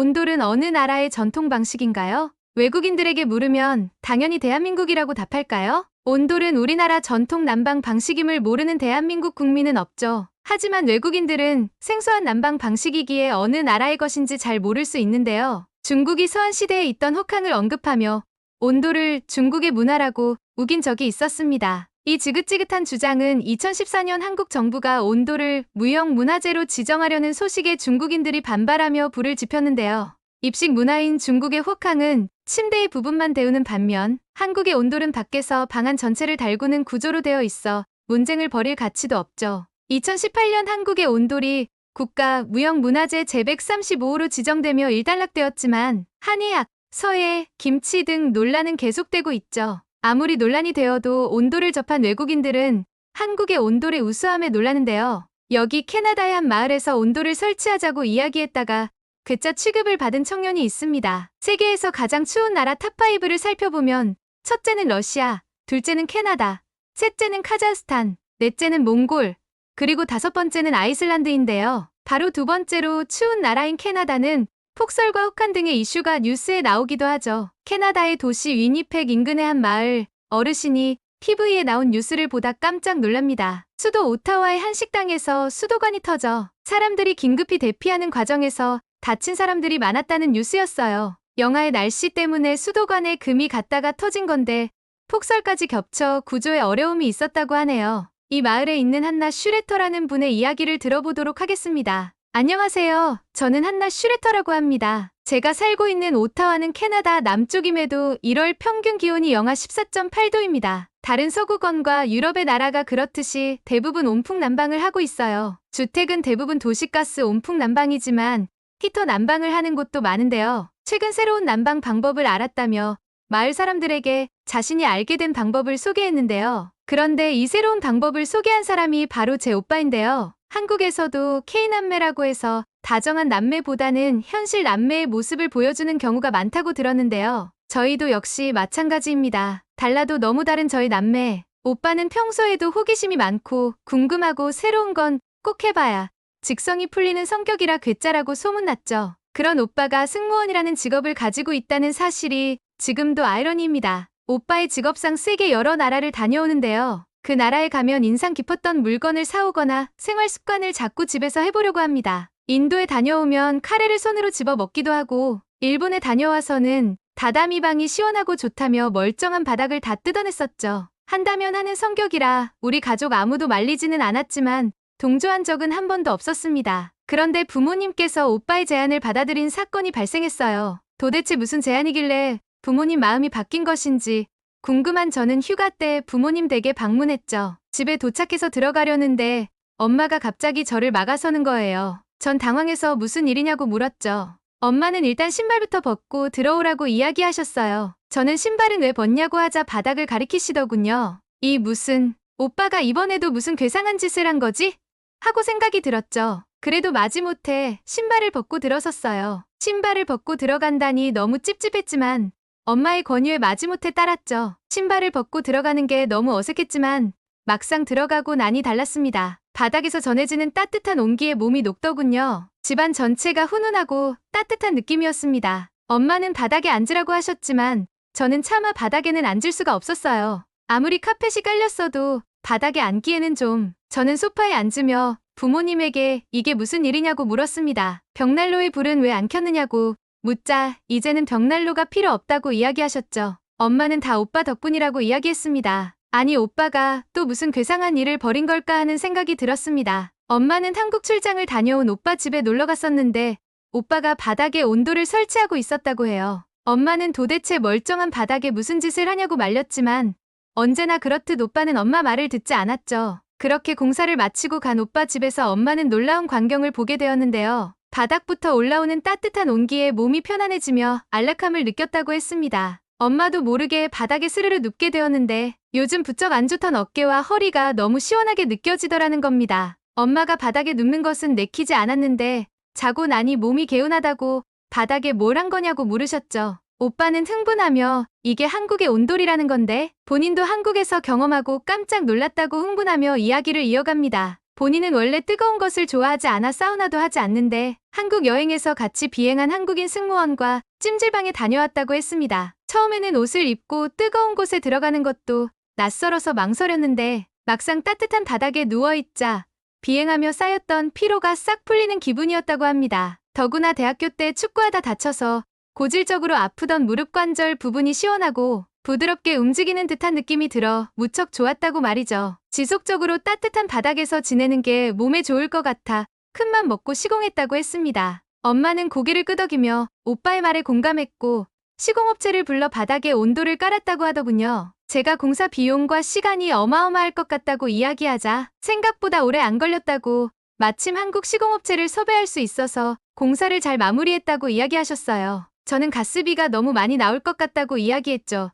온돌은 어느 나라의 전통 방식인가요? 외국인들에게 물으면 당연히 대한민국이라고 답할까요? 온돌은 우리나라 전통 난방 방식임을 모르는 대한민국 국민은 없죠. 하지만 외국인들은 생소한 난방 방식이기에 어느 나라의 것인지 잘 모를 수 있는데요. 중국이 서한시대에 있던 혹항을 언급하며 온도를 중국의 문화라고 우긴 적이 있었습니다. 이 지긋지긋한 주장은 2014년 한국 정부가 온도를 무형 문화재로 지정하려는 소식에 중국인들이 반발하며 불을 지폈는데요. 입식 문화인 중국의 혹항은 침대의 부분만 데우는 반면 한국의 온돌은 밖에서 방안 전체를 달구는 구조로 되어 있어 논쟁을 벌일 가치도 없죠. 2018년 한국의 온돌이 국가 무형 문화재 제135호로 지정되며 일단락되었지만 한의학, 서예, 김치 등 논란은 계속되고 있죠. 아무리 논란이 되어도 온돌을 접한 외국인들은 한국의 온돌의 우수함에 놀라는데요. 여기 캐나다의 한 마을에서 온돌을 설치하자고 이야기했다가 괴짜 취급을 받은 청년이 있습니다. 세계에서 가장 추운 나라 탑5를 살펴보면 첫째는 러시아, 둘째는 캐나다, 셋째는 카자흐스탄, 넷째는 몽골, 그리고 다섯 번째는 아이슬란드인데요. 바로 두 번째로 추운 나라인 캐나다는 폭설과 혹한 등의 이슈가 뉴스에 나오기도 하죠. 캐나다의 도시 위니펙 인근의 한 마을 어르신이 TV에 나온 뉴스를 보다 깜짝 놀랍니다. 수도 오타와의 한 식당에서 수도관이 터져 사람들이 긴급히 대피하는 과정에서 다친 사람들이 많았다는 뉴스였어요. 영하의 날씨 때문에 수도관에 금이 갔다가 터진 건데 폭설까지 겹쳐 구조에 어려움이 있었다고 하네요. 이 마을에 있는 한나 슈레터라는 분의 이야기를 들어보도록 하겠습니다. 안녕하세요. 저는 한나 슈레터라고 합니다. 제가 살고 있는 오타와는 캐나다 남쪽임에도 1월 평균 기온이 영하 14.8도입니다. 다른 서구권과 유럽의 나라가 그렇듯이 대부분 온풍 난방을 하고 있어요. 주택은 대부분 도시가스 온풍 난방이지만 히터 난방을 하는 곳도 많은데요. 최근 새로운 난방 방법을 알았다며 마을 사람들에게 자신이 알게 된 방법을 소개했는데요. 그런데 이 새로운 방법을 소개한 사람이 바로 제 오빠인데요. 한국에서도 K남매라고 해서 다정한 남매보다는 현실 남매의 모습을 보여주는 경우가 많다고 들었는데요. 저희도 역시 마찬가지입니다. 달라도 너무 다른 저희 남매. 오빠는 평소에도 호기심이 많고 궁금하고 새로운 건 꼭 해봐야 직성이 풀리는 성격이라 괴짜라고 소문났죠. 그런 오빠가 승무원이라는 직업을 가지고 있다는 사실이 지금도 아이러니입니다. 오빠의 직업상 세계 여러 나라를 다녀오는데요. 그 나라에 가면 인상 깊었던 물건을 사오거나 생활 습관을 자꾸 집에서 해보려고 합니다. 인도에 다녀오면 카레를 손으로 집어 먹기도 하고, 일본에 다녀와서는 다다미 방이 시원하고 좋다며 멀쩡한 바닥을 다 뜯어냈었죠. 한다면 하는 성격이라 우리 가족 아무도 말리지는 않았지만 동조한 적은 한 번도 없었습니다. 그런데 부모님께서 오빠의 제안을 받아들인 사건이 발생했어요. 도대체 무슨 제안이길래 부모님 마음이 바뀐 것인지 궁금한 저는 휴가 때 부모님 댁에 방문했죠. 집에 도착해서 들어가려는데 엄마가 갑자기 저를 막아서는 거예요. 전 당황해서 무슨 일이냐고 물었죠. 엄마는 일단 신발부터 벗고 들어오라고 이야기하셨어요. 저는 신발은 왜 벗냐고 하자 바닥을 가리키시더군요. 이 무슨 오빠가 이번에도 무슨 괴상한 짓을 한 거지? 하고 생각이 들었죠. 그래도 마지못해 신발을 벗고 들어섰어요. 신발을 벗고 들어간다니 너무 찝찝했지만 엄마의 권유에 마지못해 따랐죠. 신발을 벗고 들어가는 게 너무 어색했지만 막상 들어가고 나니 달랐습니다. 바닥에서 전해지는 따뜻한 온기에 몸이 녹더군요. 집안 전체가 훈훈하고 따뜻한 느낌이었습니다. 엄마는 바닥에 앉으라고 하셨지만 저는 차마 바닥에는 앉을 수가 없었어요. 아무리 카펫이 깔렸어도 바닥에 앉기에는 좀 저는 소파에 앉으며 부모님에게 이게 무슨 일이냐고 물었습니다. 벽난로의 불은 왜 안 켰느냐고 묻자 이제는 벽난로가 필요 없다고 이야기하셨죠. 엄마는 다 오빠 덕분이라고 이야기했습니다. 아니 오빠가 또 무슨 괴상한 일을 벌인 걸까 하는 생각이 들었습니다. 엄마는 한국 출장을 다녀온 오빠 집에 놀러 갔었는데 오빠가 바닥에 온도를 설치하고 있었다고 해요. 엄마는 도대체 멀쩡한 바닥에 무슨 짓을 하냐고 말렸지만 언제나 그렇듯 오빠는 엄마 말을 듣지 않았죠. 그렇게 공사를 마치고 간 오빠 집에서 엄마는 놀라운 광경을 보게 되었는데요. 바닥부터 올라오는 따뜻한 온기에 몸이 편안해지며 안락함을 느꼈다고 했습니다. 엄마도 모르게 바닥에 스르르 눕게 되었는데 요즘 부쩍 안 좋던 어깨와 허리가 너무 시원하게 느껴지더라는 겁니다. 엄마가 바닥에 눕는 것은 내키지 않았는데 자고 나니 몸이 개운하다고 바닥에 뭘 한 거냐고 물으셨죠. 오빠는 흥분하며 이게 한국의 온돌이라는 건데 본인도 한국에서 경험하고 깜짝 놀랐다고 흥분하며 이야기를 이어갑니다. 본인은 원래 뜨거운 것을 좋아하지 않아 사우나도 하지 않는데 한국 여행에서 같이 비행한 한국인 승무원과 찜질방에 다녀왔다고 했습니다. 처음에는 옷을 입고 뜨거운 곳에 들어가는 것도 낯설어서 망설였는데 막상 따뜻한 바닥에 누워있자 비행하며 쌓였던 피로가 싹 풀리는 기분이었다고 합니다. 더구나 대학교 때 축구하다 다쳐서 고질적으로 아프던 무릎 관절 부분이 시원하고 부드럽게 움직이는 듯한 느낌이 들어 무척 좋았다고 말이죠. 지속적으로 따뜻한 바닥에서 지내는 게 몸에 좋을 것 같아 큰맘 먹고 시공했다고 했습니다. 엄마는 고개를 끄덕이며 오빠의 말에 공감했고 시공업체를 불러 바닥에 온도를 깔았다고 하더군요. 제가 공사 비용과 시간이 어마어마할 것 같다고 이야기하자 생각보다 오래 안 걸렸다고 마침 한국 시공업체를 섭외할 수 있어서 공사를 잘 마무리했다고 이야기하셨어요. 저는 가스비가 너무 많이 나올 것 같다고 이야기했죠.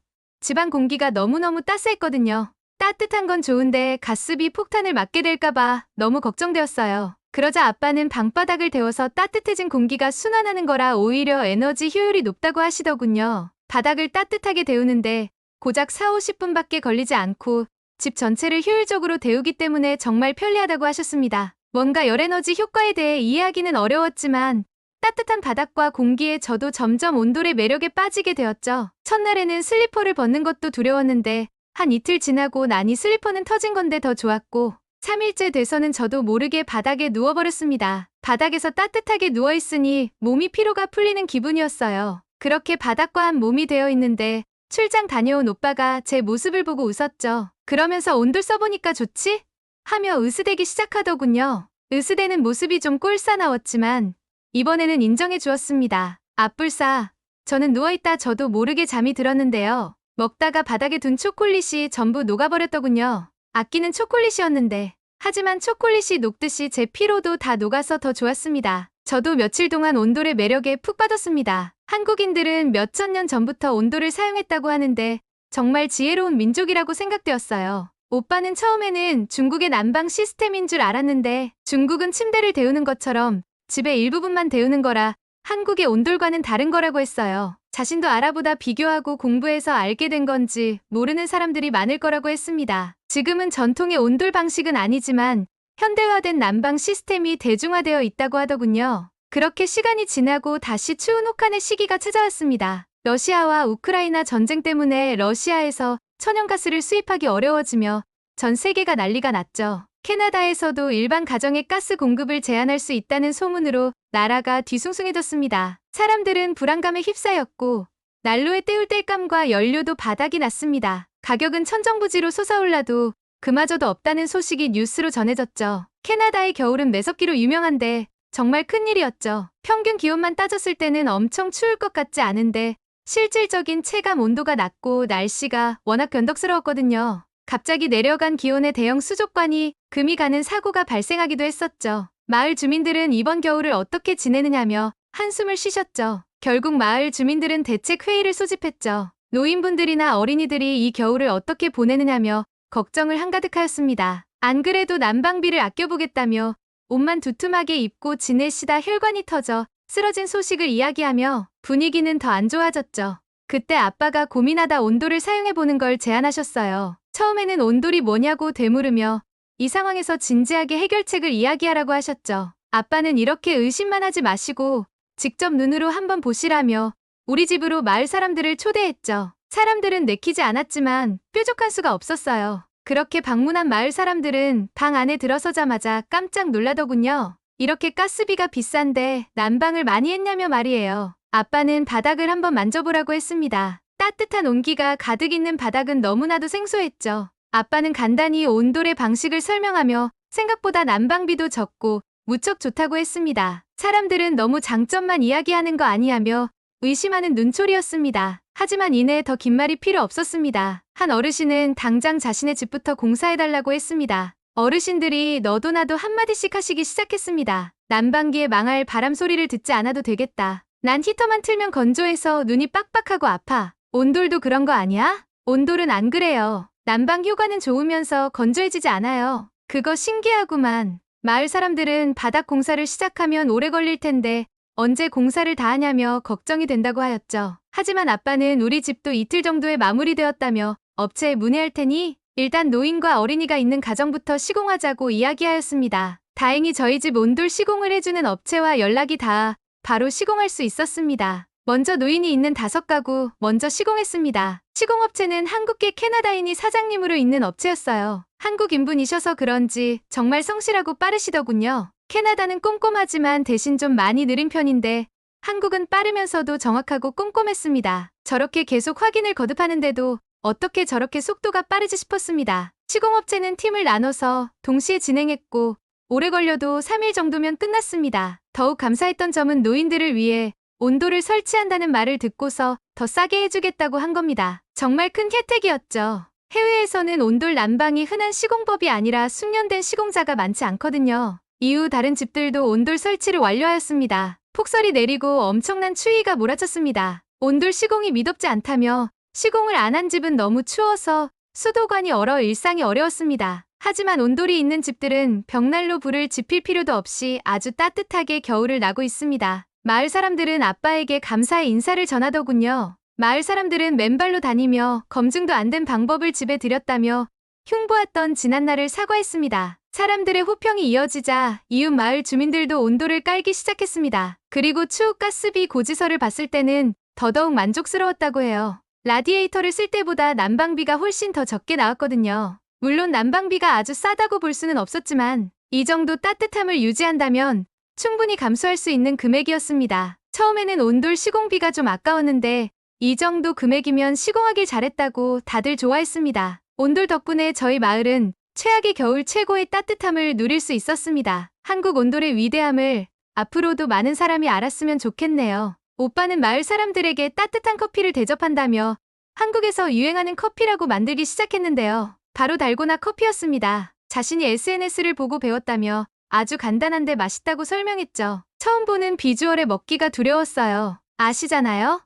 집안 공기가 너무너무 따스했거든요. 따뜻한 건 좋은데 가스비 폭탄을 맞게 될까봐 너무 걱정되었어요. 그러자 아빠는 방바닥을 데워서 따뜻해진 공기가 순환하는 거라 오히려 에너지 효율이 높다고 하시더군요. 바닥을 따뜻하게 데우는데 고작 4, 50분밖에 걸리지 않고 집 전체를 효율적으로 데우기 때문에 정말 편리하다고 하셨습니다. 뭔가 열에너지 효과에 대해 이해하기는 어려웠지만 따뜻한 바닥과 공기에 저도 점점 온돌의 매력에 빠지게 되었죠. 첫날에는 슬리퍼를 벗는 것도 두려웠는데 한 이틀 지나고 나니 슬리퍼는 터진 건데 더 좋았고 3일째 돼서는 저도 모르게 바닥에 누워버렸습니다. 바닥에서 따뜻하게 누워있으니 몸이 피로가 풀리는 기분이었어요. 그렇게 바닥과 한 몸이 되어 있는데 출장 다녀온 오빠가 제 모습을 보고 웃었죠. 그러면서 온돌 써보니까 좋지? 하며 으스대기 시작하더군요. 으스대는 모습이 좀 꼴싸나웠지만 이번에는 인정해 주었습니다. 앞불싸. 저는 누워있다 저도 모르게 잠이 들었는데요. 먹다가 바닥에 둔 초콜릿이 전부 녹아버렸더군요. 아끼는 초콜릿이었는데. 하지만 초콜릿이 녹듯이 제 피로도 다 녹아서 더 좋았습니다. 저도 며칠 동안 온돌의 매력에 푹 빠졌습니다. 한국인들은 몇천 년 전부터 온돌을 사용했다고 하는데 정말 지혜로운 민족이라고 생각되었어요. 오빠는 처음에는 중국의 난방 시스템인 줄 알았는데 중국은 침대를 데우는 것처럼 집의 일부분만 데우는 거라 한국의 온돌과는 다른 거라고 했어요. 자신도 알아보다 비교하고 공부해서 알게 된 건지 모르는 사람들이 많을 거라고 했습니다. 지금은 전통의 온돌 방식은 아니지만 현대화된 난방 시스템이 대중화되어 있다고 하더군요. 그렇게 시간이 지나고 다시 추운 혹한의 시기가 찾아왔습니다. 러시아와 우크라이나 전쟁 때문에 러시아에서 천연가스를 수입하기 어려워지며 전 세계가 난리가 났죠. 캐나다에서도 일반 가정의 가스 공급을 제한할 수 있다는 소문으로 나라가 뒤숭숭해졌습니다. 사람들은 불안감에 휩싸였고 난로에 때울 땔감과 연료도 바닥이 났습니다. 가격은 천정부지로 솟아올라도 그마저도 없다는 소식이 뉴스로 전해졌죠. 캐나다의 겨울은 매섭기로 유명한데 정말 큰일이었죠. 평균 기온만 따졌을 때는 엄청 추울 것 같지 않은데 실질적인 체감 온도가 낮고 날씨가 워낙 변덕스러웠거든요. 갑자기 내려간 기온의 대형 수족관이 금이 가는 사고가 발생하기도 했었죠. 마을 주민들은 이번 겨울을 어떻게 지내느냐며 한숨을 쉬셨죠. 결국 마을 주민들은 대책 회의를 소집했죠. 노인분들이나 어린이들이 이 겨울을 어떻게 보내느냐며 걱정을 한가득하였습니다. 안 그래도 난방비를 아껴보겠다며 옷만 두툼하게 입고 지내시다 혈관이 터져 쓰러진 소식을 이야기하며 분위기는 더 안 좋아졌죠. 그때 아빠가 고민하다 온돌을 사용해보는 걸 제안하셨어요. 처음에는 온돌이 뭐냐고 되물으며 이 상황에서 진지하게 해결책을 이야기하라고 하셨죠. 아빠는 이렇게 의심만 하지 마시고 직접 눈으로 한번 보시라며 우리 집으로 마을 사람들을 초대했죠. 사람들은 내키지 않았지만 뾰족한 수가 없었어요. 그렇게 방문한 마을 사람들은 방 안에 들어서자마자 깜짝 놀라더군요. 이렇게 가스비가 비싼데 난방을 많이 했냐며 말이에요. 아빠는 바닥을 한번 만져보라고 했습니다. 따뜻한 온기가 가득 있는 바닥은 너무나도 생소했죠. 아빠는 간단히 온돌의 방식을 설명하며 생각보다 난방비도 적고 무척 좋다고 했습니다. 사람들은 너무 장점만 이야기하는 거 아니하며 의심하는 눈초리였습니다. 하지만 이내 더 긴 말이 필요 없었습니다. 한 어르신은 당장 자신의 집부터 공사해달라고 했습니다. 어르신들이 너도 나도 한마디씩 하시기 시작했습니다. 난방기에 망할 바람 소리를 듣지 않아도 되겠다. 난 히터만 틀면 건조해서 눈이 빡빡하고 아파. 온돌도 그런 거 아니야? 온돌은 안 그래요. 난방 효과는 좋으면서 건조해지지 않아요. 그거 신기하구만. 마을 사람들은 바닥 공사를 시작하면 오래 걸릴 텐데 언제 공사를 다 하냐며 걱정이 된다고 하였죠. 하지만 아빠는 우리 집도 이틀 정도에 마무리되었다며 업체에 문의할 테니 일단 노인과 어린이가 있는 가정부터 시공하자고 이야기하였습니다. 다행히 저희 집 온돌 시공을 해주는 업체와 연락이 닿아 바로 시공할 수 있었습니다. 먼저 노인이 있는 다섯 가구 먼저 시공했습니다. 시공업체는 한국계 캐나다인이 사장님으로 있는 업체였어요. 한국인분이셔서 그런지 정말 성실하고 빠르시더군요. 캐나다는 꼼꼼하지만 대신 좀 많이 느린 편인데 한국은 빠르면서도 정확하고 꼼꼼했습니다. 저렇게 계속 확인을 거듭하는데도 어떻게 저렇게 속도가 빠르지 싶었습니다. 시공업체는 팀을 나눠서 동시에 진행했고 오래 걸려도 3일 정도면 끝났습니다. 더욱 감사했던 점은 노인들을 위해 온도를 설치한다는 말을 듣고서 더 싸게 해주겠다고 한 겁니다. 정말 큰 혜택이었죠. 해외에서는 온돌 난방이 흔한 시공법이 아니라 숙련된 시공자가 많지 않거든요. 이후 다른 집들도 온돌 설치를 완료하였습니다. 폭설이 내리고 엄청난 추위가 몰아쳤습니다. 온돌 시공이 미덥지 않다며 시공을 안 한 집은 너무 추워서 수도관이 얼어 일상이 어려웠습니다. 하지만 온돌이 있는 집들은 벽난로 불을 지필 필요도 없이 아주 따뜻하게 겨울을 나고 있습니다. 마을 사람들은 아빠에게 감사의 인사를 전하더군요. 마을 사람들은 맨발로 다니며 검증도 안 된 방법을 집에 들였다며 흉보았던 지난날을 사과했습니다. 사람들의 호평이 이어지자 이웃 마을 주민들도 온도를 깔기 시작했습니다. 그리고 추후 가스비 고지서를 봤을 때는 더더욱 만족스러웠다고 해요. 라디에이터를 쓸 때보다 난방비가 훨씬 더 적게 나왔거든요. 물론 난방비가 아주 싸다고 볼 수는 없었지만 이 정도 따뜻함을 유지한다면 충분히 감수할 수 있는 금액이었습니다. 처음에는 온돌 시공비가 좀 아까웠는데 이 정도 금액이면 시공하길 잘했다고 다들 좋아했습니다. 온돌 덕분에 저희 마을은 최악의 겨울 최고의 따뜻함을 누릴 수 있었습니다. 한국 온돌의 위대함을 앞으로도 많은 사람이 알았으면 좋겠네요. 오빠는 마을 사람들에게 따뜻한 커피를 대접한다며 한국에서 유행하는 커피라고 만들기 시작했는데요. 바로 달고나 커피였습니다. 자신이 SNS를 보고 배웠다며 아주 간단한데 맛있다고 설명했죠. 처음 보는 비주얼에 먹기가 두려웠어요. 아시잖아요?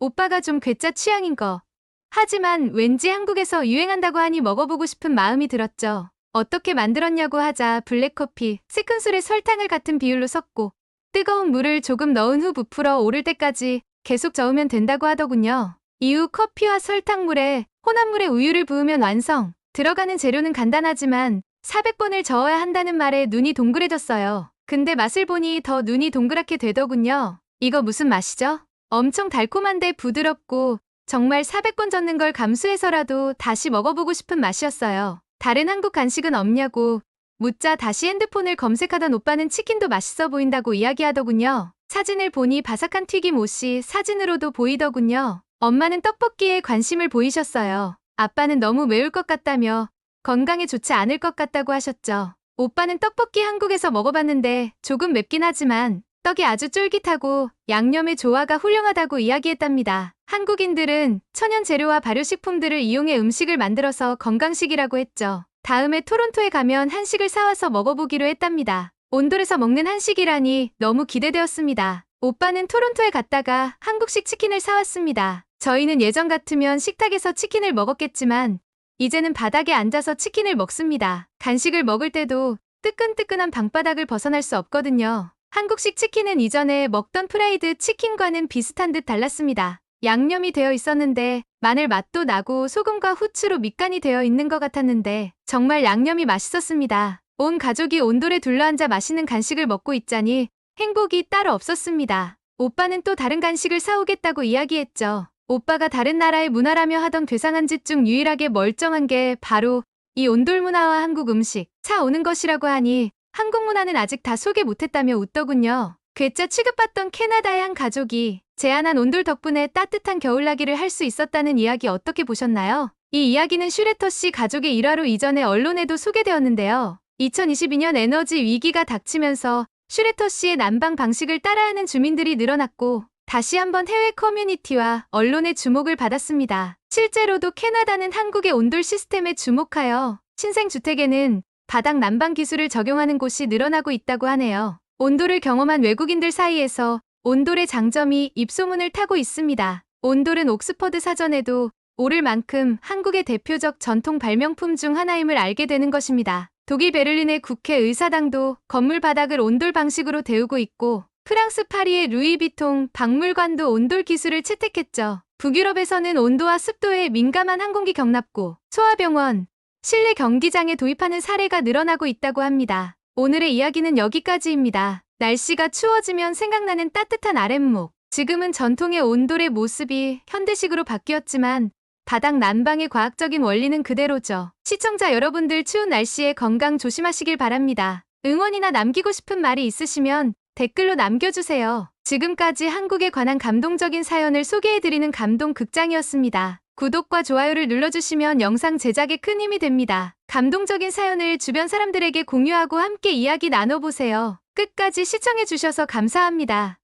오빠가 좀 괴짜 취향인 거. 하지만 왠지 한국에서 유행한다고 하니 먹어보고 싶은 마음이 들었죠. 어떻게 만들었냐고 하자 블랙커피, 세큰술에 설탕을 같은 비율로 섞고 뜨거운 물을 조금 넣은 후 부풀어 오를 때까지 계속 저으면 된다고 하더군요. 이후 커피와 설탕물에 혼합물에 우유를 부으면 완성. 들어가는 재료는 간단하지만 400번을 저어야 한다는 말에 눈이 동그래졌어요. 근데 맛을 보니 더 눈이 동그랗게 되더군요. 이거 무슨 맛이죠? 엄청 달콤한데 부드럽고 정말 400번 젓는 걸 감수해서라도 다시 먹어보고 싶은 맛이었어요. 다른 한국 간식은 없냐고 묻자 다시 핸드폰을 검색하던 오빠는 치킨도 맛있어 보인다고 이야기하더군요. 사진을 보니 바삭한 튀김 옷이 사진으로도 보이더군요. 엄마는 떡볶이에 관심을 보이셨어요. 아빠는 너무 매울 것 같다며 건강에 좋지 않을 것 같다고 하셨죠. 오빠는 떡볶이 한국에서 먹어봤는데 조금 맵긴 하지만 떡이 아주 쫄깃하고 양념의 조화가 훌륭하다고 이야기했답니다. 한국인들은 천연 재료와 발효식품들을 이용해 음식을 만들어서 건강식이라고 했죠. 다음에 토론토에 가면 한식을 사와서 먹어보기로 했답니다. 온돌에서 먹는 한식이라니 너무 기대되었습니다. 오빠는 토론토에 갔다가 한국식 치킨을 사왔습니다. 저희는 예전 같으면 식탁에서 치킨을 먹었겠지만 이제는 바닥에 앉아서 치킨을 먹습니다. 간식을 먹을 때도 뜨끈뜨끈한 방바닥을 벗어날 수 없거든요. 한국식 치킨은 이전에 먹던 프라이드 치킨과는 비슷한 듯 달랐습니다. 양념이 되어 있었는데 마늘 맛도 나고 소금과 후추로 밑간이 되어 있는 것 같았는데 정말 양념이 맛있었습니다. 온 가족이 온돌에 둘러앉아 맛있는 간식을 먹고 있자니 행복이 따로 없었습니다. 오빠는 또 다른 간식을 사오겠다고 이야기했죠. 오빠가 다른 나라의 문화라며 하던 괴상한 짓 중 유일하게 멀쩡한 게 바로 이 온돌 문화와 한국 음식, 차 오는 것이라고 하니 한국 문화는 아직 다 소개 못했다며 웃더군요. 괴짜 취급받던 캐나다의 한 가족이 제안한 온돌 덕분에 따뜻한 겨울나기를 할 수 있었다는 이야기 어떻게 보셨나요? 이 이야기는 슈레터 씨 가족의 일화로 이전에 언론에도 소개되었는데요. 2022년 에너지 위기가 닥치면서 슈레터 씨의 난방 방식을 따라하는 주민들이 늘어났고 다시 한번 해외 커뮤니티와 언론의 주목을 받았습니다. 실제로도 캐나다는 한국의 온돌 시스템에 주목하여 신생주택에는 바닥 난방 기술을 적용하는 곳이 늘어나고 있다고 하네요. 온돌을 경험한 외국인들 사이에서 온돌의 장점이 입소문을 타고 있습니다. 온돌은 옥스퍼드 사전에도 오를 만큼 한국의 대표적 전통 발명품 중 하나임을 알게 되는 것입니다. 독일 베를린의 국회 의사당도 건물 바닥을 온돌 방식으로 데우고 있고 프랑스 파리의 루이비통 박물관도 온돌 기술을 채택했죠. 북유럽에서는 온도와 습도에 민감한 항공기 경납고 소아병원, 실내 경기장에 도입하는 사례가 늘어나고 있다고 합니다. 오늘의 이야기는 여기까지입니다. 날씨가 추워지면 생각나는 따뜻한 아랫목. 지금은 전통의 온돌의 모습이 현대식으로 바뀌었지만 바닥 난방의 과학적인 원리는 그대로죠. 시청자 여러분들 추운 날씨에 건강 조심하시길 바랍니다. 응원이나 남기고 싶은 말이 있으시면 댓글로 남겨주세요. 지금까지 한국에 관한 감동적인 사연을 소개해드리는 감동극장이었습니다. 구독과 좋아요를 눌러주시면 영상 제작에 큰 힘이 됩니다. 감동적인 사연을 주변 사람들에게 공유하고 함께 이야기 나눠보세요. 끝까지 시청해주셔서 감사합니다.